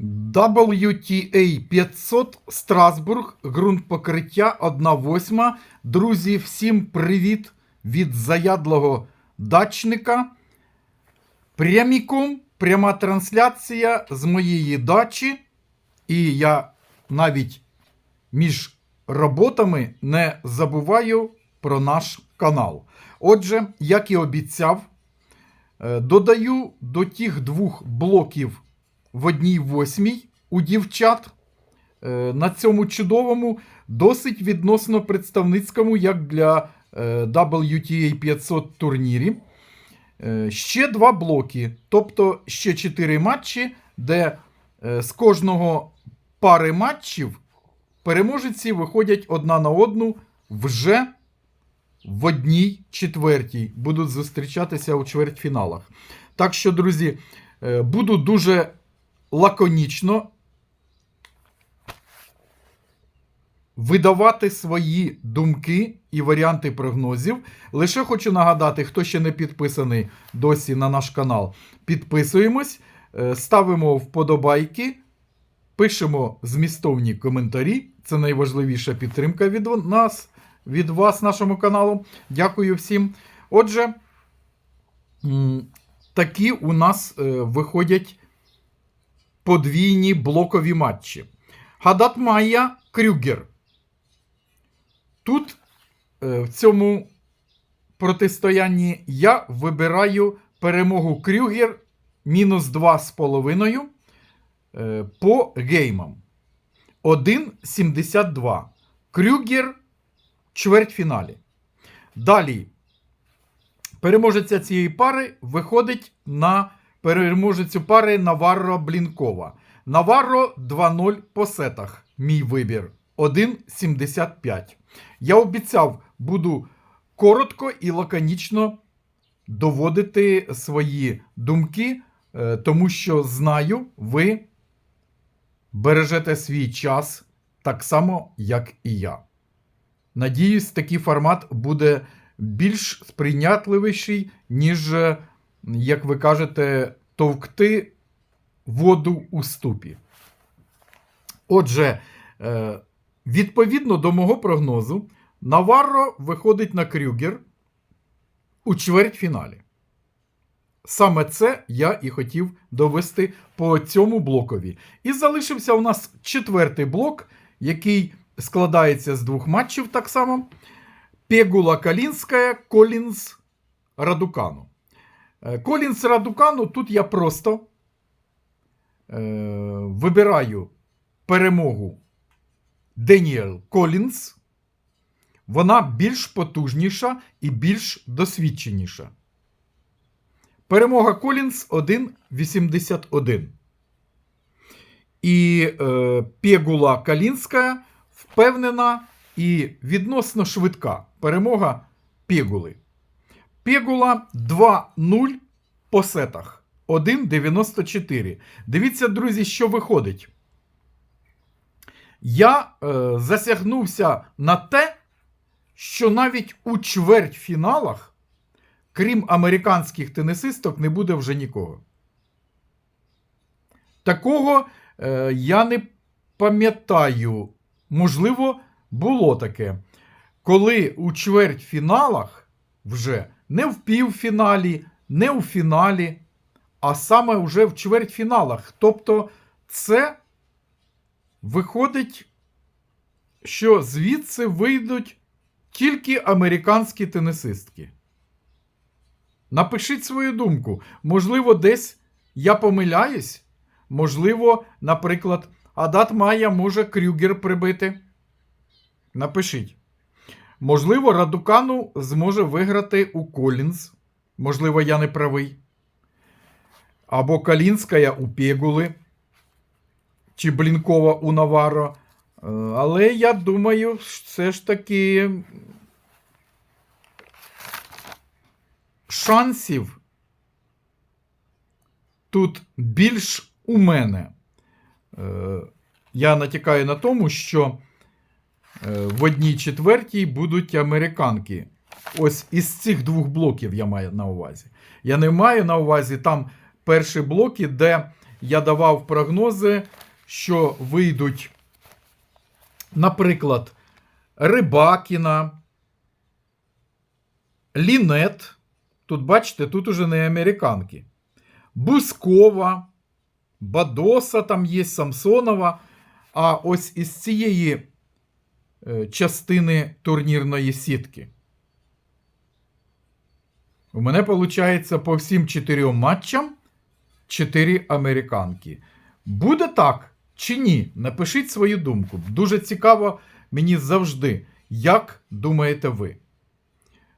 WTA 500 Страсбург, ґрунт покриття 1-8. Друзі, всім привіт від заядлого дачника. Пряміком пряма трансляція з моєї дачі. І я навіть між роботами не забуваю про наш канал. Отже, як і обіцяв, е, додаю до тих двох блоків в одній восьмій у дівчат е, на цьому чудовому, досить відносно представницькому, як для е, WTA 500 турнірі. Е, Ще два блоки, тобто ще чотири матчі, де з кожного пари матчів переможці виходять одна на одну вже в одній четвертій. Будуть зустрічатися у чвертьфіналах. Так що, друзі, буду дуже лаконічно видавати свої думки і варіанти прогнозів. Лише хочу нагадати, хто ще не підписаний досі на наш канал, підписуємось, е, ставимо вподобайки, пишемо змістовні коментарі. Це найважливіша підтримка від нас, від вас, нашому каналу. Дякую всім. Отже, такі у нас е, виходять подвійні блокові матчі. Гадат Майя Крюгер. Тут е, в цьому протистоянні я вибираю перемогу Крюгер мінус 2,5 е, по геймам. 1,72. Крюгер чвертьфіналі. Далі. Переможеця цієї пари виходить на переможецю пари Наварро Блінкова. Наварро 2-0 по сетах. Мій вибір. 1,75. Я обіцяв, буду коротко і лаконічно доводити свої думки, е, тому що знаю, ви бережете свій час так само, як і я. Надіюсь, такий формат буде більш сприйнятливіший, ніж, е, як ви кажете, товкти воду у ступі. Отже, е, відповідно до мого прогнозу, Наварро виходить на Крюгер у чвертьфіналі. Саме це я і хотів довести по цьому блокові. І залишився у нас четвертий блок, який складається з двох матчів так само. Пегула Калінська, Колінс Радукану. Е, Колінс Радукану тут я просто е, вибираю перемогу Деніел Колінс. Вона більш потужніша і більш досвідченіша. Перемога Колінс 1,81. І е, Пегула Калінська впевнена і відносно швидка. Перемога Пегули. Пегула 2-0 по сетах. 1,94. Дивіться, друзі, що виходить. Я е, засягнувся на те, що навіть у чвертьфіналах, крім американських тенісисток, не буде вже нікого. Такого е, я не пам'ятаю. Можливо, було таке. Коли у чвертьфіналах вже не в півфіналі, не у фіналі, а саме вже в чвертьфіналах. Тобто, це виходить, що звідси вийдуть тільки американські тенісистки. Напишіть свою думку. Можливо, десь я помиляюсь. Можливо, наприклад, Адат Майя може Крюгер прибити. Напишіть. Можливо, Радукану зможе виграти у Колінз. Можливо, я не правий. Або Калінська у Пегули. Чи Блінкова у Наваро. Е, Але я думаю, все ж таки шансів тут більш у мене. Е, Я натякаю на тому, що в одній четвертій будуть американки. Ось із цих двох блоків я маю на увазі. Я не маю на увазі там перші блоки, де я давав прогнози, що вийдуть, наприклад, Рибакіна, Лінет. Тут, бачите, тут уже не американки. Бускова, Бадоса, там є Самсонова. А ось із цієї е, частини турнірної сітки. У мене виходить по всім чотирьом матчам чотири американки. Буде так чи ні? Напишіть свою думку. Дуже цікаво мені завжди, як думаєте ви.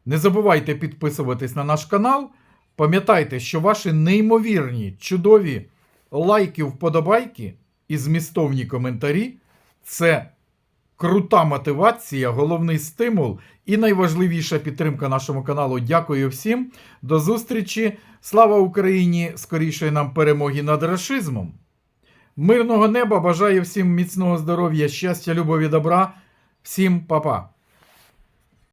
Не забувайте підписуватись на наш канал. Пам'ятайте, що ваші неймовірні, чудові лайки, вподобайки і змістовні коментарі це крута мотивація, головний стимул і найважливіша підтримка нашому каналу. Дякую всім. До зустрічі. Слава Україні! Скорішої нам перемоги над рашизмом. Мирного неба! Бажаю всім міцного здоров'я, щастя, любові, добра. Всім па-па!